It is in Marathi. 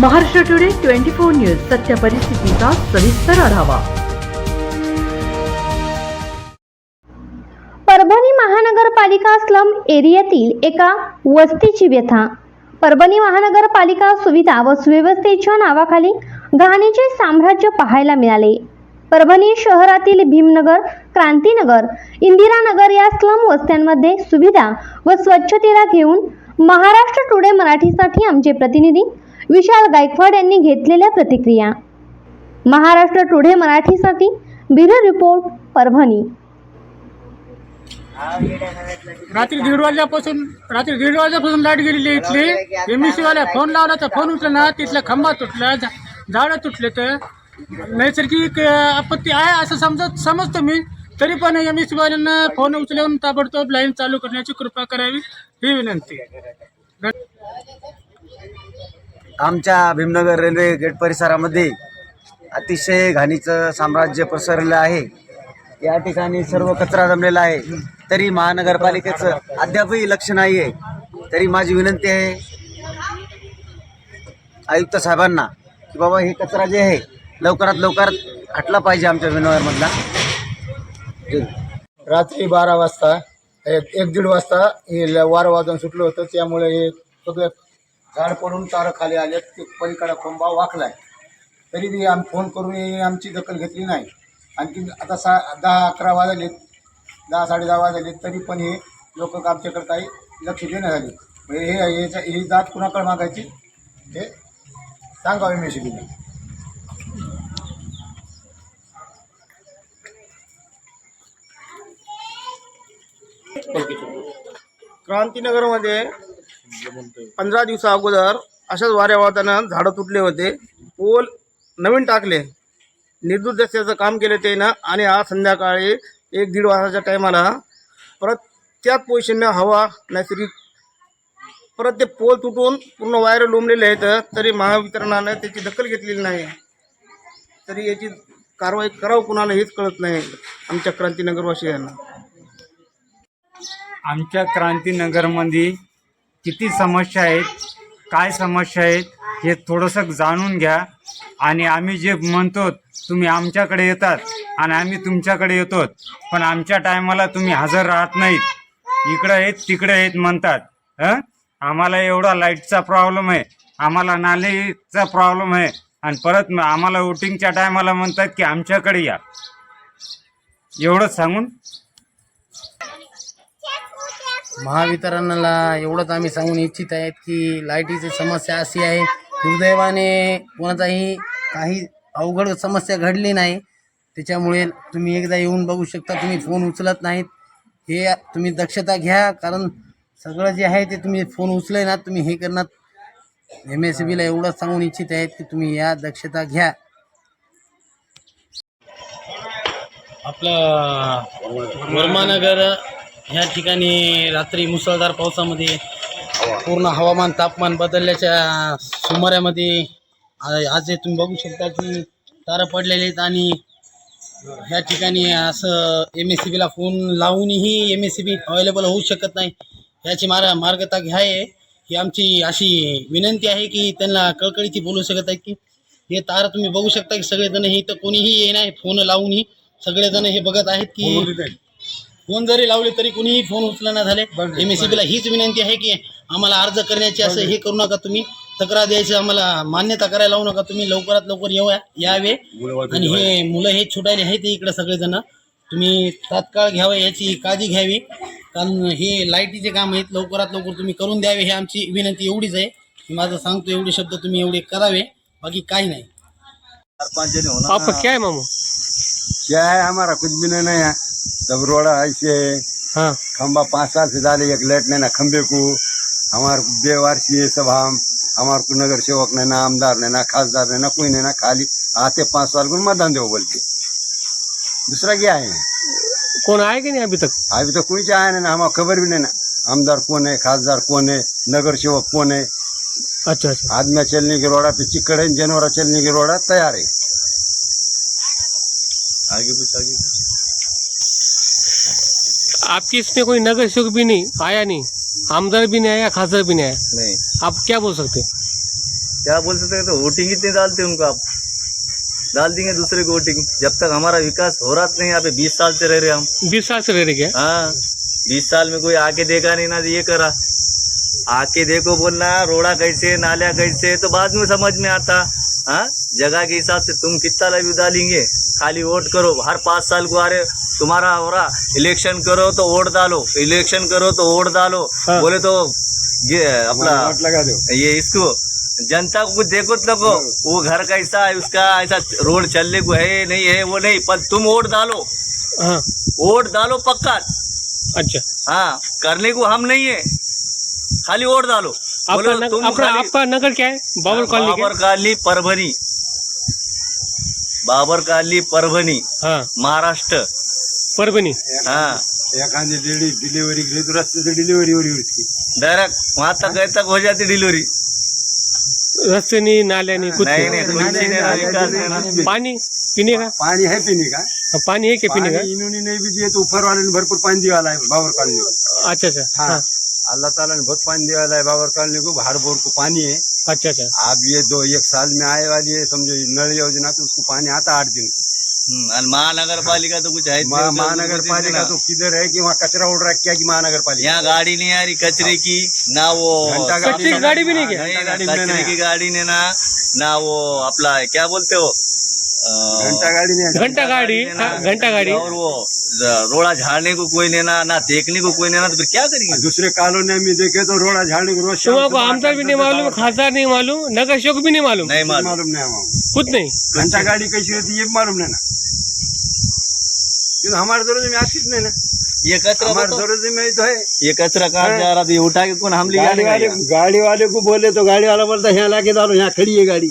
Maharashtra today twenty four news सत्य परिस्थितीचा सविस्तर आढावा. परभणी महानगरपालिका स्लम एरियातील एका वस्तीची व्यथा. परभणी महानगरपालिका सुविधा व सुव्यवस्थेच्या नावाखाली घाणीचे साम्राज्य पाहायला मिळाले. परभणी शहरातील भीमनगर क्रांतीनगर इंदिरानगर या स्लम वस्त्यांमध्ये सुविधा व स्वच्छतेला घेऊन महाराष्ट्र टुडे मराठीसाठी आमचे प्रतिनिधी विशाल गायकवाड यांनी घेतलेल्या प्रतिक्रिया. महाराष्ट्र टुडे मराठीसाठी ब्युरो रिपोर्ट परभणी. रात्री दीड वाजल्यापासून रात्री दीड वाजल्यापासून लाइट गेलेली इथली. एमसीवाल्या फोन लावला तर फोन उचलला ना तिथला खंबा तुटला झा- झाडं तुटले तर. नैसर्गिक आपत्ती आहे असं समजत समजतो मी. तरी पण एम वाल्यांना फोन उचलून ताबडतोब लाईन चालू करण्याची कृपा करावी ही विनंती आमच्या भीमनगर रेल्वे गेट परिसरामध्ये अतिशय घाणीचं साम्राज्य पसरलेलं आहे. या ठिकाणी सर्व कचरा जमलेला आहे. तरी महानगरपालिकेचं अद्यापही लक्ष नाही आहे. तरी माझी विनंती आहे आयुक्त साहेबांना की बाबा हे कचरा जे आहे लवकरात लवकर हटला पाहिजे आमच्या विनोदमधला रात्री बारा वाजता एक एक दीड वाजता हे ल- वारं वाजून सुटलं होतं त्यामुळे हे सगळं झाड पडून तारं खाली आले ते पलीकडा खोंबा वाकलाय. तरी मी आम्ही फोन करून हे आमची दखल घेतली नाही. आणखी आता सा दहा अकरा वाजले दहा साडे दहा वाजले तरी पण हे लोक आमच्याकडे काही लक्ष देण्यात आले म्हणजे हे याच्या ही जात कुणाकडे मागायची? हे सांगावे मी शिकले क्रांतीनगरमध्ये पंधरा दिवसा अगोदर अशाच वाऱ्या वाहताना झाडं तुटले होते. पोल नवीन टाकले. निर्दूत रस्त्याचं काम केलं ते ना आणि आज संध्याकाळी एक दीड वाजताच्या टायमाला परत त्याच पोझिशननं हवा नैसर्गिक परत ते पोल तुटून पूर्ण वायर लोंबलेले आहेत तरी महावितरणानं त्याची दखल घेतलेली नाही. तरी याची कारवाई करावं कुणाला हेच कळत नाही आमच्या क्रांतीनगरवासियांना. आमच्या क्रांतीनगरमध्ये किती समस्या आहेत काय समस्या आहेत हे थोडंसं जाणून घ्या. आणि आम्ही जे म्हणतो तुम्ही आमच्याकडे येतात आणि आम्ही तुमच्याकडे येतो. पण आमच्या टायमाला तुम्ही हजर राहत नाहीत. इकडं आहेत तिकडे आहेत म्हणतात. हं? आम्हाला एवढा लाईटचा प्रॉब्लेम आहे. आम्हाला नालीचा प्रॉब्लेम आहे. आणि परत आम्हाला वोटिंगच्या टायमाला म्हणतात की आमच्याकडे या. एवढंच सांगून महावितरणाला एवढंच आम्ही सांगून इच्छित आहेत की लाईटीची समस्या अशी आहे दुर्दैवाने कोणाचाही काही अवघड समस्या घडली नाही. त्याच्यामुळे तुम्ही एकदा येऊन बघू शकता तुम्ही फोन उचलत नाहीत. हे तुम्ही दक्षता घ्या कारण सगळं जे आहे ते तुम्ही फोन उचले ना तुम्ही हे करणार. एम एस बीला एवढंच सांगून इच्छित आहेत की तुम्ही या दक्षता घ्या. आपलं वर्मानगर ह्या ठिकाणी रात्री मुसळधार पावसामध्ये पूर्ण हवामान तापमान बदलल्याच्या सुमारामध्ये आज तुम्ही बघू शकता की तारा पडलेले आहेत आणि ह्या ठिकाणी असं एम एस सी बीला phone लावूनही M S C B available होऊ शकत नाही. याची मार मार्गता घ्याय ही आमची अशी विनंती आहे की त्यांना कळकळीची बोलू शकत आहे की हे तार तुम्ही बघू शकता की सगळेजण हे इथं कोणीही ये नाही फोन लावूनही सगळेजण हे बघत आहेत की फोन जरी लावले तरी कोणीही फोन उचलना झाले. एम एस ला हीच विनंती आहे की आम्हाला अर्ज करण्याची असं हे करू नका तुम्ही. तक्रार द्यायची आम्हाला मान्यता करायला लावू नका तुम्ही. लवकरात लवकर येऊ यावे. आणि हे मुलं हे छुटायले आहेत इकडे सगळेजण. तुम्ही तात्काळ घ्यावं याची काळजी घ्यावी. कारण हे लाईटीचे काम आहेत. लवकरात लवकर तुम्ही करून द्यावे हे आमची विनंती एवढीच आहे. मी माझं सांगतो एवढे शब्द तुम्ही एवढे करावे. बाकी काही नाही. आप क्या है मामू? क्या है हमारा कुछ भी नहीं है सब रोड़ा ऐसे है. हाँ खंबा पाँच साल से डाले एक लाइट नहीं ना खंबे को हमारे बेवारसी है सब हम हमारे को नगर सेवक ने ना आमदार ने ना खासदार ने ना कोई ने ना खाली आते पाँच साल को मतदान दो बोल के दूसरा क्या है कौन आए कि नहीं अभी तक? अभी तो कोई चाहे नहीं ना हमारा खबर भी नहीं ना. आमदार कौन है खासदार कौन है नगर सेवक कौन है अच्छा अच्छा. आदमी चलने के रोड़ा पे चिकड़ है जानवर चलने के रोड़ा तैयार है आगे कुछ आगे कुछ आपकी इसमें कोई नगर सेवक भी नहीं आया नहीं आमदार भी नहीं आया खासदार भी नहीं आया। नहीं। आप क्या बोल सकते क्या बोल सकते हैं? तो वोटिंग इतने डालते उनको आप। डाल देंगे दूसरे को वोटिंग जब तक हमारा विकास हो रहा नहीं यहाँ पे बीस साल से रह रहे हम। बीस साल से रह रहे क्या? हाँ बीस साल में कोई आके देखा नहीं ना ये करा। आके देखो बोलना रोड़ा कैसे नालिया कैसे तो बाद में समझ में आता। हाँ जगह के हिसाब से तुम कितना लवी डालेंगे? खाली वोट करो हर पाँच साल को आ रहे तुम्हारा हो रहा इलेक्शन करो तो वोट डालो इलेक्शन करो तो वोट डालो। बोले तो ये अपना लगा दो। ये इसको जनता को कुछ देखो तो नको वो घर कैसा है उसका ऐसा रोड चलने को है नहीं है वो नहीं पर तुम वोट डालो। हाँ। वोट डालो पक्का। अच्छा। हाँ करने को हम नहीं है खाली वोट डालो। आपका नग, तुम आपका खाली- आपका नगर क्या है? Babar colony Babar colony Parbhani. Babar colony Parbhani. हाँ। महाराष्ट्र। परभणी. हाँ. एखादी लेडी डिलिव्हरी घेतली तर रस्त्याची डिलिव्हरी उसकी डायरेक्ट वहां तक गए तक हो जाती डिलीवरी रस्त्यानी नाल्यानी कुछ नहीं नहीं कुछ नहीं देना, विकास देना पानी पीने का? पाणी आहे पिणे का? हाँ, पानी है क्या पीने का? पाणी इन्होंने नहीं भी दिए तो ऊपर वाले ने भरपूर पानी दिया है बाबर कॉलोनी को अच्छा अच्छा. हाँ. हाँ. अल्लाह ताला ने बहुत पानी दिया है बाबर कॉलोनी को हर बोर को पानी है अच्छा अच्छा. अब ये दो एक साल में आए वाली है समझो ये नल योजना तो उसको पानी आता आठ दिन को और महानगर पालिका तो कुछ है नहीं, महा- उधर- महानगर उधर पालिका देना। तो किधर है कि वहाँ कचरा उड़ रहा है क्या कि महानगर पालिका यहाँ गाड़ी नहीं आ रही कचरे की ना वो घंटा गाड़ी कचरे की गाड़ी भी नहीं क्या? ना कचरे की गाड़ी ने ना ना वो अपना क्या बोलते हो? घंटा गाड़ी नहीं घंटा गाड़ी हाँ, घंटा गाड़ी? और वो रोड़ा झाड़ने को कोई लेना ना देखने को कोई लेना तो फिर क्या करेंगे? दूसरे कॉलोनी में देखे तो रोड़ा झाड़ने को रोज शाम को सुबह आमदार भी नहीं मालूम खासदार नहीं मालूम नगर सेवक भी नहीं मालूम? नहीं मालूम। मालूम नहीं खुद नहीं? घंटा गाड़ी कैसी होती है ये भी मालूम नहीं ना। क्योंकि हमारे दरोजे में आती नहीं ना। ये कचरा हमारे दरोजे में तो है। ये कचरा कहाँ जा रहा था? ये उठा के कौन हम ले गाड़ी वाले गाड़ी वाले को बोले तो गाड़ी वाला बोलता है यहाँ लाके डालो यहाँ खड़ी है गाड़ी।